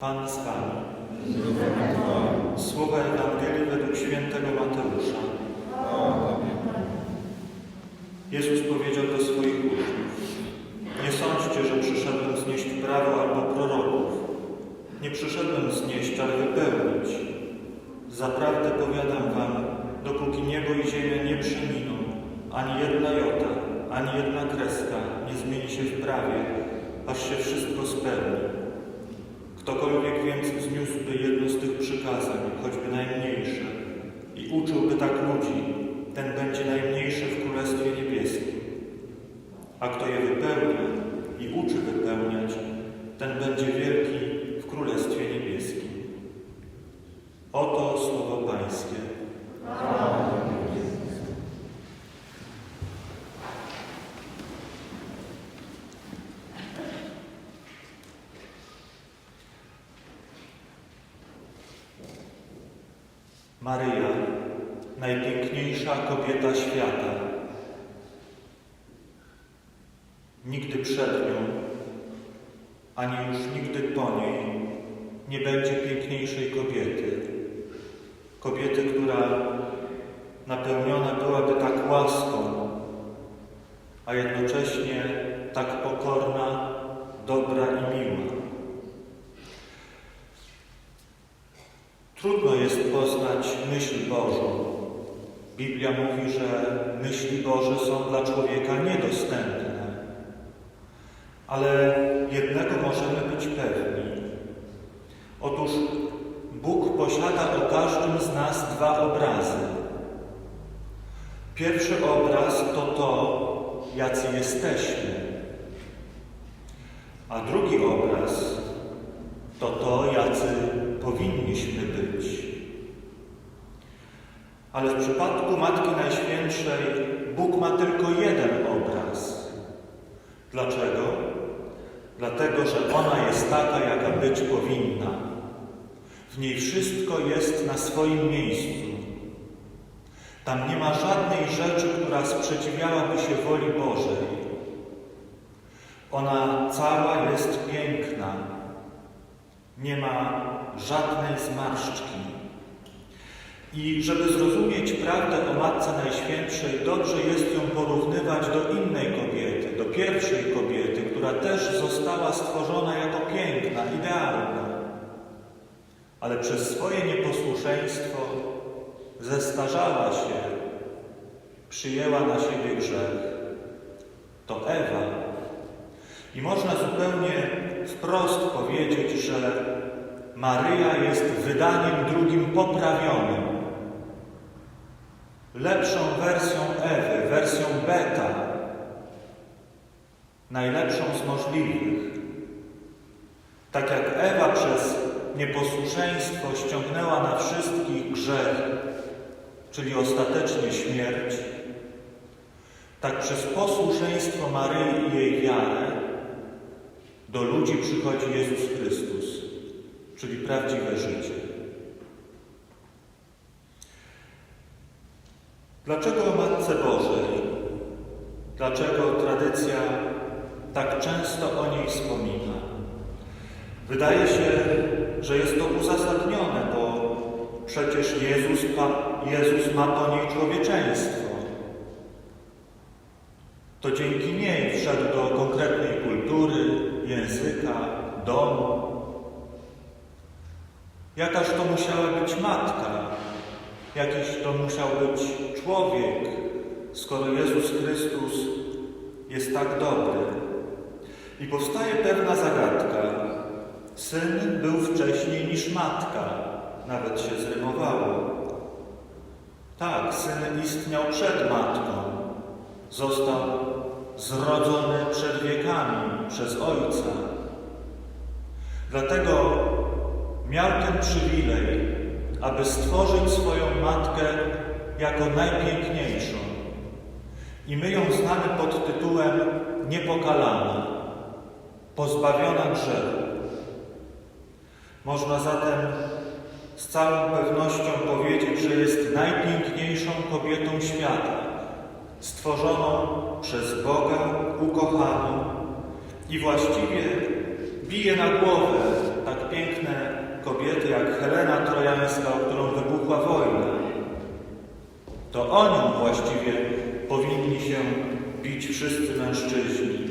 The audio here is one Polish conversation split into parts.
Pan z Wami. Słowa Ewangelii według świętego Mateusza. Jezus powiedział do swoich uczniów: Nie sądźcie, że przyszedłem znieść prawo albo proroków. Nie przyszedłem znieść, ale wypełnić. Zaprawdę powiadam wam, dopóki niebo i ziemia nie przeminą, ani jedna jota, ani jedna kreska nie zmieni się w prawie, aż się wszystko spełni. Ktokolwiek więc zniósłby jedno z tych przykazań, choćby najmniejsze, i uczyłby tak ludzi, ten będzie najmniejszy w Królestwie Niebieskim. A kto je wypełnia i uczy wypełniać, ten będzie wielki w Królestwie Niebieskim. Maryja, najpiękniejsza kobieta świata. Nigdy przed nią, ani już nigdy po niej nie będzie piękniejszej kobiety. Kobiety, która napełniona byłaby tak łaską, a jednocześnie tak pokorna, dobra i miła. Jest poznać myśl Bożą. Biblia mówi, że myśli Boże są dla człowieka niedostępne. Ale jednego możemy być pewni. Otóż Bóg posiada o każdym z nas dwa obrazy. Pierwszy obraz to to, jacy jesteśmy. A drugi obraz to to, jacy powinniśmy być. Ale w przypadku Matki Najświętszej Bóg ma tylko jeden obraz. Dlaczego? Dlatego, że ona jest taka, jaka być powinna. W niej wszystko jest na swoim miejscu. Tam nie ma żadnej rzeczy, która sprzeciwiałaby się woli Bożej. Ona cała jest piękna, nie ma żadnej zmarszczki. I żeby zrozumieć prawdę o Matce Najświętszej, dobrze jest ją porównywać do innej kobiety, do pierwszej kobiety, która też została stworzona jako piękna, idealna. Ale przez swoje nieposłuszeństwo zestarzała się, przyjęła na siebie grzech. To Ewa. I można zupełnie wprost powiedzieć, że Maryja jest wydaniem drugim poprawionym. Lepszą wersją Ewy, wersją beta. Najlepszą z możliwych. Tak jak Ewa przez nieposłuszeństwo ściągnęła na wszystkich grzech, czyli ostatecznie śmierć, tak przez posłuszeństwo Maryi i jej wiarę do ludzi przychodzi Jezus Chrystus, czyli prawdziwe życie. Dlaczego o Matce Bożej? Dlaczego tradycja tak często o niej wspomina? Wydaje się, że jest to uzasadnione, bo przecież Jezus, Jezus ma po niej człowieczeństwo. To dzięki niej wszedł do konkretnej kultury, języka, domu. Jakaż to musiała być matka, jakiś to musiał być człowiek, skoro Jezus Chrystus jest tak dobry. I powstaje pewna zagadka. Syn był wcześniej niż matka, nawet się zrymowało. Tak, syn istniał przed matką. Został zrodzony przed wiekami przez Ojca. Dlatego miał ten przywilej, aby stworzyć swoją matkę jako najpiękniejszą. I my ją znamy pod tytułem Niepokalana, pozbawiona grzechu. Można zatem z całą pewnością powiedzieć, że jest najpiękniejszą kobietą świata, stworzoną przez Boga, ukochaną i właściwie bije na głowę tak piękne kobiety jak Helena Trojańska, o którą wybuchła wojna. To o nią właściwie powinni się bić wszyscy mężczyźni.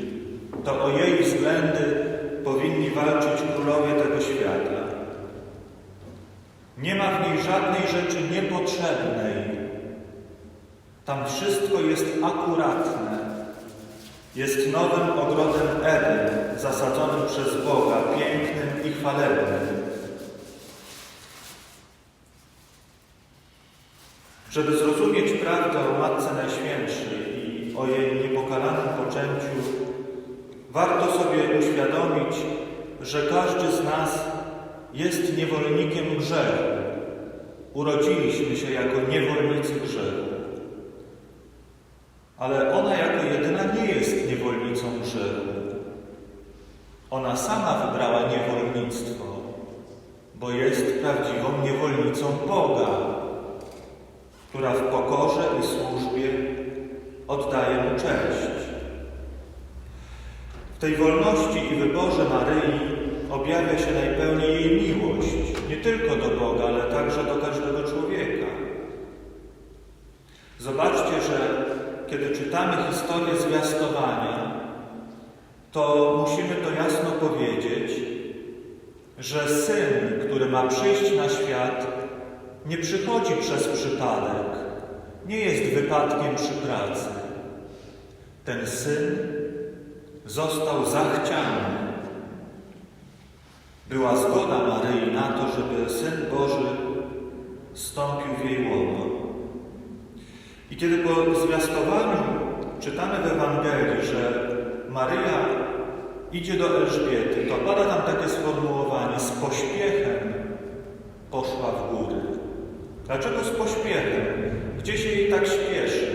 To o jej względy powinni walczyć królowie tego świata. Nie ma w niej żadnej rzeczy niepotrzebnej. Tam wszystko jest akuratne. Jest nowym ogrodem Eden, zasadzonym przez Boga, pięknym i chwalebnym. Żeby zrozumieć prawdę o Matce Najświętszej i o jej niepokalanym poczęciu, warto sobie uświadomić, że każdy z nas jest niewolnikiem grzechu. Urodziliśmy się jako niewolnicy grzechu. Ale ona jako jedyna nie jest niewolnicą grzechu. Ona sama wybrała niewolnictwo, bo jest prawdziwą niewolnicą Boga, która w pokorze i służbie oddaje mu cześć. W tej wolności i wyborze Maryi objawia się najpełniej jej miłość, nie tylko do Boga, ale także do każdego człowieka. Zobaczcie, że kiedy czytamy historię zwiastowania, to musimy to jasno powiedzieć, że syn, który ma przyjść na świat, nie przychodzi przez przypadek, nie jest wypadkiem przy pracy. Ten syn został zachciany. Była zgoda Maryi na to, żeby Syn Boży stąpił w jej łono. I kiedy po zwiastowaniu czytamy w Ewangelii, że Maryja idzie do Elżbiety, to pada tam takie sformułowanie z pośpiechem poszła w góry. Dlaczego z pośpiechem? Gdzie się jej tak śpieszy?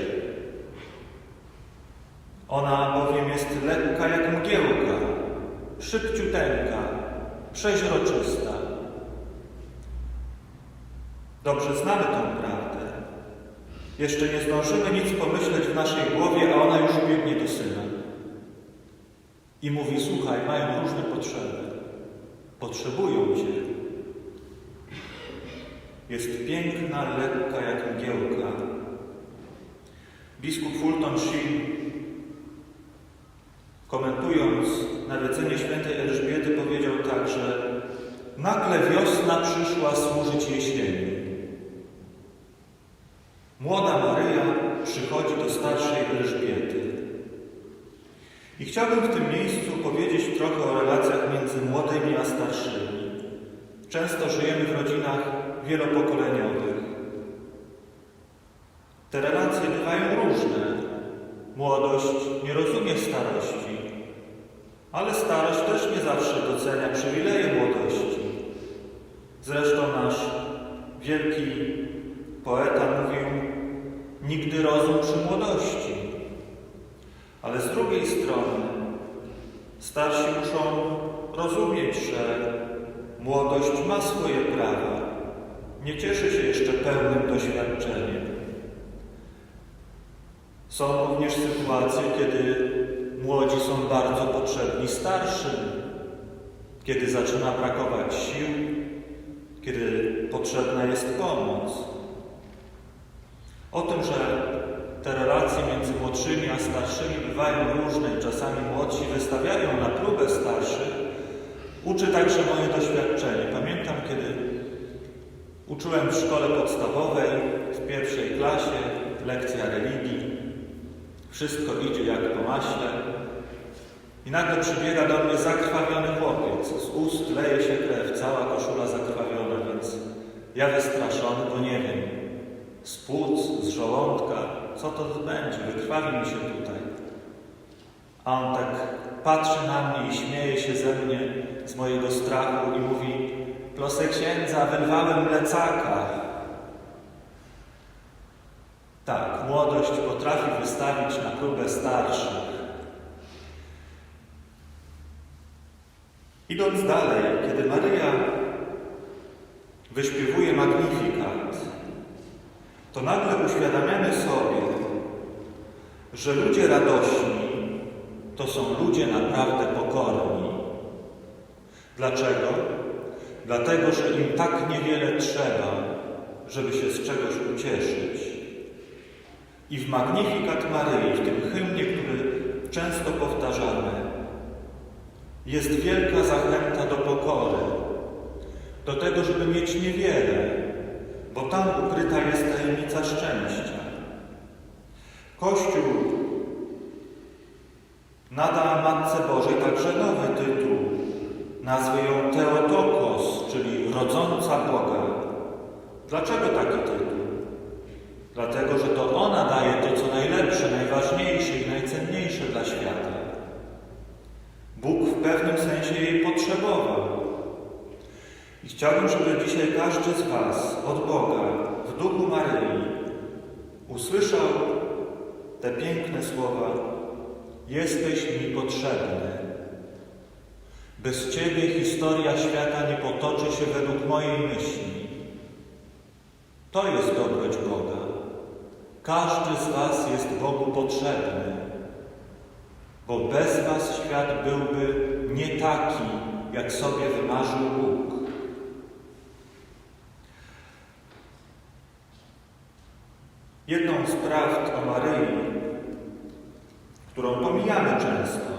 Ona bowiem jest lekka jak mgiełka, szybciuteńka, przeźroczysta. Dobrze znamy tą prawdę. Jeszcze nie zdążymy nic pomyśleć w naszej głowie, a ona już biegnie do syna. I mówi, słuchaj, mają różne potrzeby. Potrzebują cię. Jest piękna, lekka jak mgiełka. Biskup Fulton Sheen, komentując nawiedzenie świętej Elżbiety, powiedział tak, że nagle wiosna przyszła służyć jesieni. Młoda Maryja przychodzi do starszej Elżbiety. I chciałbym w tym miejscu powiedzieć trochę o relacjach między młodymi a starszymi. Często żyjemy w rodzinach wielopokoleniowych. Te relacje bywają różne. Młodość nie rozumie starości, ale starość też nie zawsze docenia przywileje młodości. Zresztą nasz wielki poeta mówił, nigdy rozum przy młodości. Ale z drugiej strony starsi muszą rozumieć, że młodość ma swoje prawa. Nie cieszy się jeszcze pełnym doświadczeniem. Są również sytuacje, kiedy młodzi są bardzo potrzebni starszym, kiedy zaczyna brakować sił, kiedy potrzebna jest pomoc. O tym, że te relacje między młodszymi a starszymi bywają różne i czasami młodsi wystawiają na próbę starszych, uczy także moje doświadczenie. Pamiętam, kiedy uczyłem w szkole podstawowej, w pierwszej klasie, lekcja religii. Wszystko idzie jak po maśle. I nagle przybiega do mnie zakrwawiony chłopiec. Z ust leje się krew, cała koszula zakrwawiona, więc ja wystraszony, bo nie wiem, z płuc, z żołądka, co to będzie, wykrwawi mi się tutaj. A on tak patrzy na mnie i śmieje się ze mnie, z mojego strachu i mówi Plosę księdza, wyrwałem mlecaka. Tak, młodość potrafi wystawić na próbę starszych. Idąc dalej, kiedy Maryja wyśpiewuje Magnifikat, to nagle uświadamiamy sobie, że ludzie radośni to są ludzie naprawdę pokorni. Dlaczego? Dlatego że im tak niewiele trzeba, żeby się z czegoś ucieszyć. I w Magnificat Maryi, w tym hymnie, który często powtarzamy, jest wielka zachęta do pokory, do tego, żeby mieć niewiele, bo tam ukryta jest tajemnica szczęścia. Kościół nada Matce Bożej także nowy tytuł. Nazwie ją Teotokos, czyli rodząca Boga. Dlaczego taki tytuł? Dlatego, że to ona daje to, co najlepsze, najważniejsze i najcenniejsze dla świata. Bóg w pewnym sensie jej potrzebował. I chciałbym, żeby dzisiaj każdy z Was od Boga w duchu Maryi usłyszał te piękne słowa: Jesteś mi potrzebny. Bez Ciebie historia świata nie potoczy się według mojej myśli. To jest dobroć Boga. Każdy z Was jest Bogu potrzebny, bo bez Was świat byłby nie taki, jak sobie wymarzył Bóg. Jedną z prawd o Maryi, którą pomijamy często,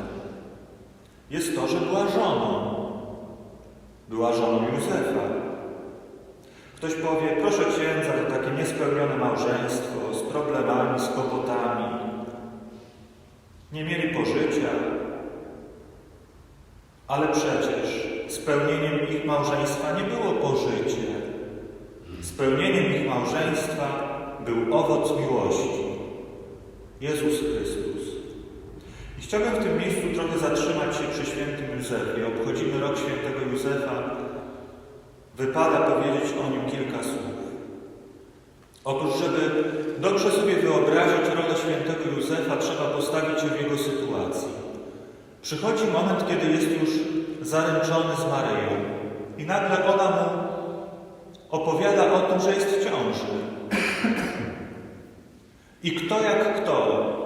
jest to, że była żoną. Była żoną Józefa. Ktoś powie, proszę księdza, to takie niespełnione małżeństwo z problemami, z kłopotami. Nie mieli pożycia, ale przecież spełnieniem ich małżeństwa nie było pożycie. Spełnieniem ich małżeństwa był owoc miłości. Jezus Chrystus. Chciałbym w tym miejscu trochę zatrzymać się przy świętym Józefie. Obchodzimy rok świętego Józefa. Wypada powiedzieć o nim kilka słów. Otóż, żeby dobrze sobie wyobrazić rolę świętego Józefa, trzeba postawić się w jego sytuacji. Przychodzi moment, kiedy jest już zaręczony z Maryją i nagle ona mu opowiada o tym, że jest w ciąży. I kto jak kto,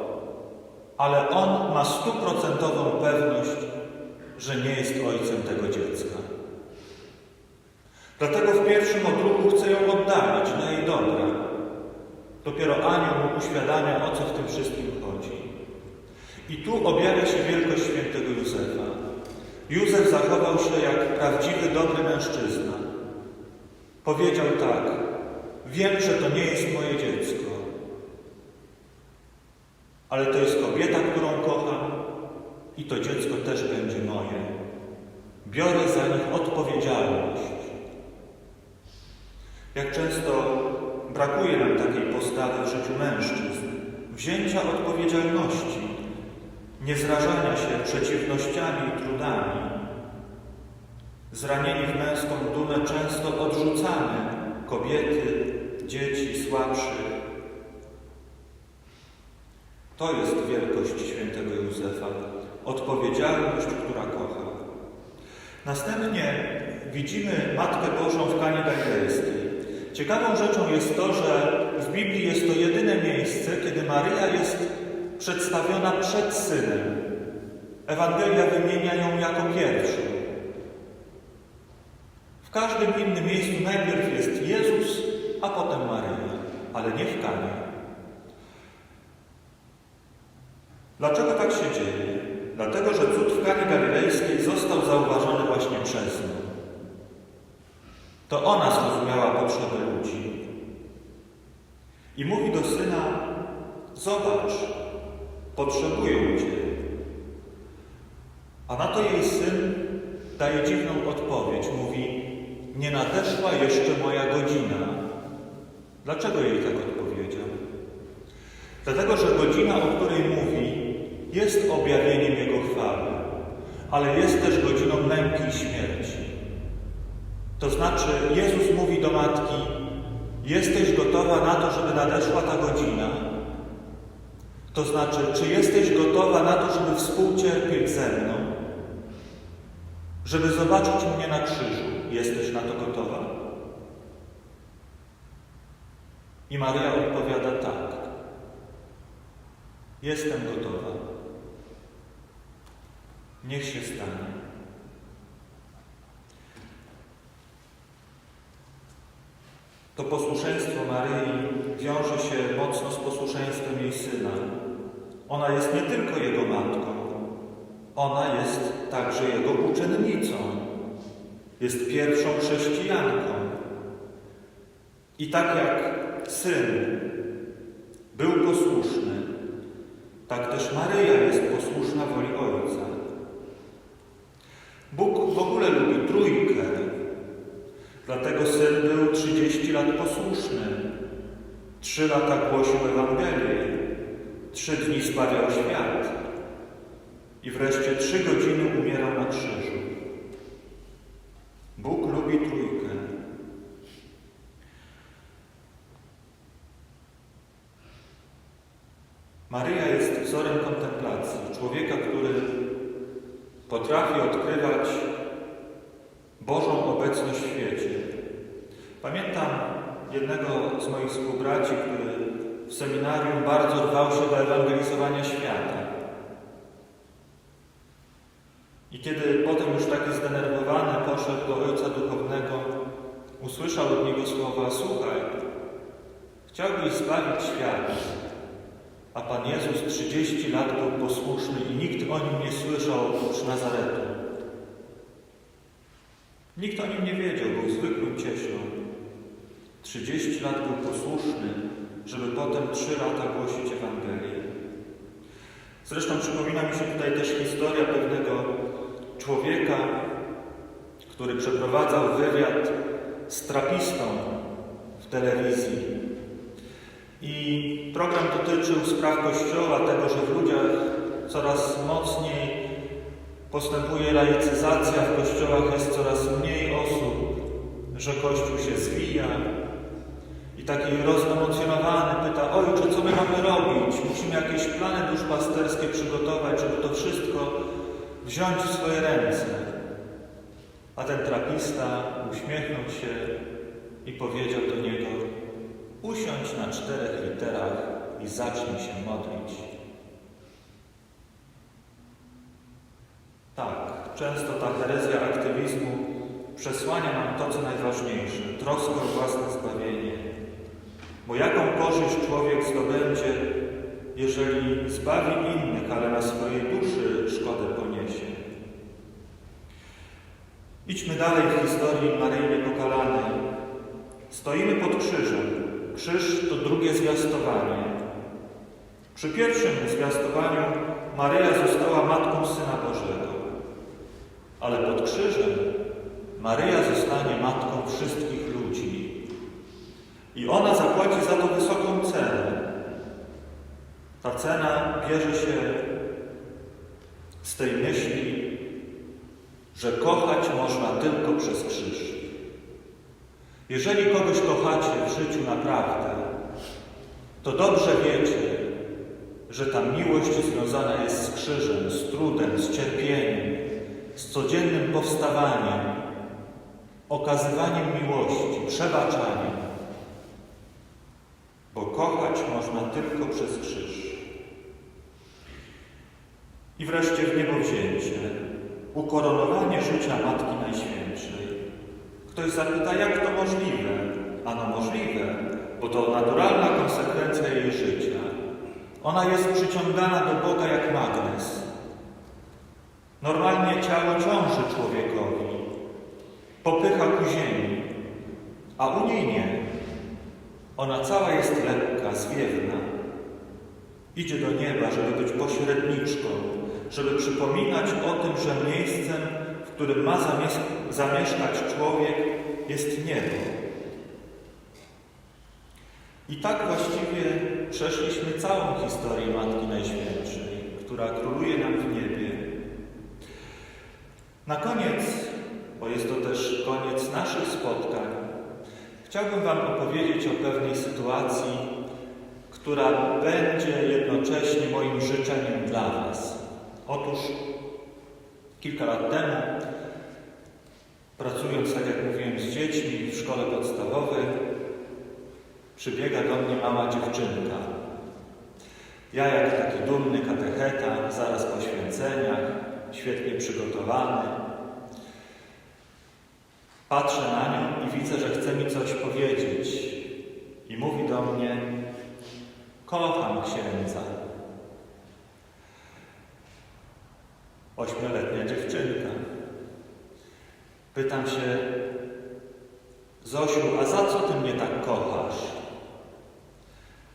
ale on ma stuprocentową pewność, że nie jest ojcem tego dziecka. Dlatego w pierwszym odruchu chce ją oddalić na jej dobra. Dopiero anioł mu uświadamia, o co w tym wszystkim chodzi. I tu objawia się wielkość świętego Józefa. Józef zachował się jak prawdziwy, dobry mężczyzna. Powiedział tak, wiem, że to nie jest moje dziecko, ale to jest kobieta, którą kocham i to dziecko też będzie moje. Biorę za nich odpowiedzialność. Jak często brakuje nam takiej postawy w życiu mężczyzn, wzięcia odpowiedzialności, niezrażania się przeciwnościami i trudami. Zranieni w męską dumę często odrzucamy kobiety, dzieci, słabszych. To jest wielkość świętego Józefa, odpowiedzialność, która kocha. Następnie widzimy Matkę Bożą w Kanie Galilejskiej. Ciekawą rzeczą jest to, że w Biblii jest to jedyne miejsce, kiedy Maryja jest przedstawiona przed Synem. Ewangelia wymienia ją jako pierwszą. W każdym innym miejscu najpierw jest Jezus, a potem Maryja, ale nie w Kanie. Dlaczego tak się dzieje? Dlatego, że cud w Kanie Galilejskiej został zauważony właśnie przez nią. To ona zrozumiała potrzeby ludzi. I mówi do syna: Zobacz, potrzebują cię. A na to jej syn daje dziwną odpowiedź. Mówi: Nie nadeszła jeszcze moja godzina. Dlaczego jej tak odpowiedział? Dlatego, że godzina, o której mówi, jest objawieniem Jego chwały, ale jest też godziną męki i śmierci. To znaczy, Jezus mówi do matki: Jesteś gotowa na to, żeby nadeszła ta godzina? To znaczy, czy jesteś gotowa na to, żeby współcierpieć ze mną? Żeby zobaczyć mnie na krzyżu? Jesteś na to gotowa? I Maryja odpowiada tak. Jestem gotowa. Niech się stanie. to posłuszeństwo Maryi wiąże się mocno z posłuszeństwem jej syna. Ona jest nie tylko jego matką, ona jest także jego uczennicą. Jest pierwszą chrześcijanką. I tak jak syn był posłuszny, tak też Maryja jest posłuszna woli Ojca. Lubi trójkę, dlatego syn był 30 lat posłuszny. Trzy lata głosił Ewangelię, trzy dni zbawiał świat i wreszcie trzy godziny umierał na krzyżu. Bóg lubi trójkę. Maryja jest wzorem kontemplacji, człowieka, który potrafi odkrywać Bożą obecność w świecie. Pamiętam jednego z moich współbraci, który w seminarium bardzo dbał się do ewangelizowania świata. I kiedy potem już taki zdenerwowany poszedł do ojca duchownego, usłyszał od niego słowa: Słuchaj, chciałbyś zbawić świat, a Pan Jezus 30 lat był posłuszny i nikt o nim nie słyszał oprócz Nazaretu. Nikt o nim nie wiedział, był zwykłym cieślą. 30 lat był posłuszny, żeby potem 3 lata głosić Ewangelię. Zresztą przypomina mi się tutaj też historia pewnego człowieka, który przeprowadzał wywiad z trapistą w telewizji. I program dotyczył spraw Kościoła, tego, że w ludziach coraz mocniej postępuje laicyzacja, w kościołach jest coraz mniej osób, że Kościół się zwija. I taki rozemocjonowany pyta, ojcze, co my mamy robić? Musimy jakieś plany duszpasterskie przygotować, żeby to wszystko wziąć w swoje ręce. A ten trapista uśmiechnął się i powiedział do niego, usiądź na czterech literach i zacznij się modlić. Tak, często ta herezja aktywizmu przesłania nam to, co najważniejsze, troskę o własne zbawienie. Bo jaką korzyść człowiek zdobędzie, jeżeli zbawi innych, ale na swojej duszy szkodę poniesie? Idźmy dalej w historii Maryi Niepokalanej. Stoimy pod krzyżem. Krzyż to drugie zwiastowanie. Przy pierwszym zwiastowaniu Maryja została matką Syna Bożego. Ale pod krzyżem Maryja zostanie matką wszystkich ludzi. I ona zapłaci za to wysoką cenę. Ta cena bierze się z tej myśli, że kochać można tylko przez krzyż. Jeżeli kogoś kochacie w życiu naprawdę, to dobrze wiecie, że ta miłość związana jest z krzyżem, z trudem, z cierpieniem, z codziennym powstawaniem, okazywaniem miłości, przebaczaniem. Bo kochać można tylko przez krzyż. I wreszcie w ukoronowanie życia Matki Najświętszej. Ktoś zapyta, jak to możliwe? Ano możliwe, bo to naturalna konsekwencja jej życia. Ona jest przyciągana do Boga jak magnes. Normalnie ciało ciąży człowiekowi, popycha ku ziemi, a u niej nie. Ona cała jest lekka, zwiewna. Idzie do nieba, żeby być pośredniczką, żeby przypominać o tym, że miejscem, w którym ma zamieszkać człowiek, jest niebo. I tak właściwie przeszliśmy całą historię Matki Najświętszej, która króluje nam w niebie. Na koniec, bo jest to też koniec naszych spotkań, chciałbym Wam opowiedzieć o pewnej sytuacji, która będzie jednocześnie moim życzeniem dla Was. Otóż kilka lat temu, pracując, tak jak mówiłem, z dziećmi w szkole podstawowej, przybiega do mnie mała dziewczynka. Ja, jak taki dumny katecheta, zaraz po święceniach, świetnie przygotowany, patrzę na nią i widzę, że chce mi coś powiedzieć. I mówi do mnie: Kocham księdza. Ośmioletnia dziewczynka. Pytam się, Zosiu, a za co ty mnie tak kochasz?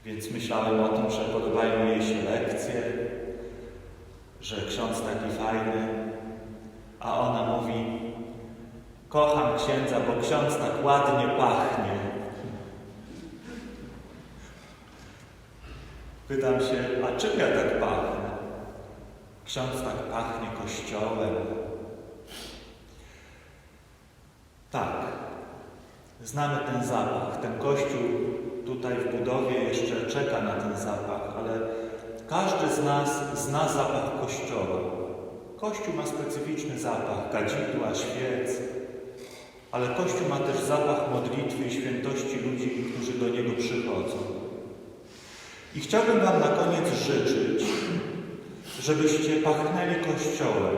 Więc myślałem o tym, że podobają jej się lekcje, że ksiądz taki fajny, a ona mówi, kocham księdza, bo ksiądz tak ładnie pachnie. Pytam się, a czym ja tak pachnę? Ksiądz tak pachnie kościołem. Tak, znamy ten zapach. Ten kościół tutaj w budowie jeszcze czeka na ten zapach, ale każdy z nas zna zapach kościoła. Kościół ma specyficzny zapach kadzidła, świec, ale Kościół ma też zapach modlitwy i świętości ludzi, którzy do niego przychodzą. I chciałbym Wam na koniec życzyć, żebyście pachnęli Kościołem,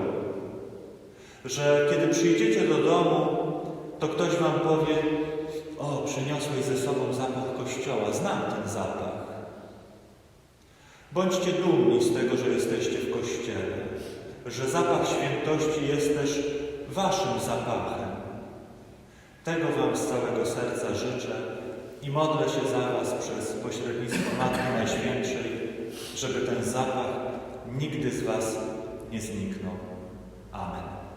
że kiedy przyjdziecie do domu, to ktoś Wam powie, o, przyniosłeś ze sobą zapach Kościoła, znam ten zapach. Bądźcie dumni z tego, że jesteście w Kościele, że zapach świętości jest też Waszym zapachem. Tego Wam z całego serca życzę i modlę się za Was przez pośrednictwo Matki Najświętszej, żeby ten zapach nigdy z Was nie zniknął. Amen.